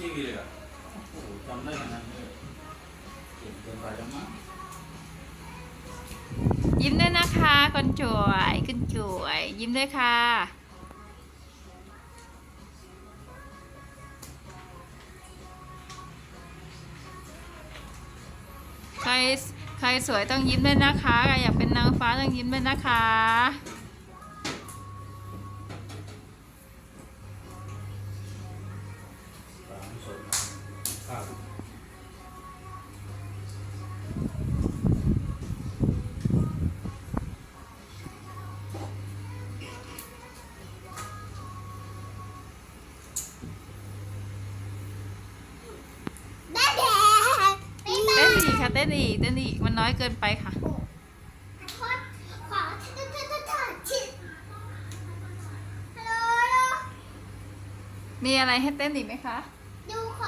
เลยอะโอ้โหจำได้ขนาดนี้เก่งเกินไปแล้วมั้งยิ้มด้วยนะคะคนสวยคุณสวย ยิ้มด้วยค่ะ ใครใครสวยต้องยิ้มด้วยนะคะ ใครอยากเป็นนางฟ้าต้องยิ้มด้วยนะคะ ปลาไม่สดข้าวเต้นอีกค่ะเต้นอีกเต้นอีกมันน้อยเกินไปค่ะ มีอะไรให้เต้นอีกไหมคะ ดูขอไป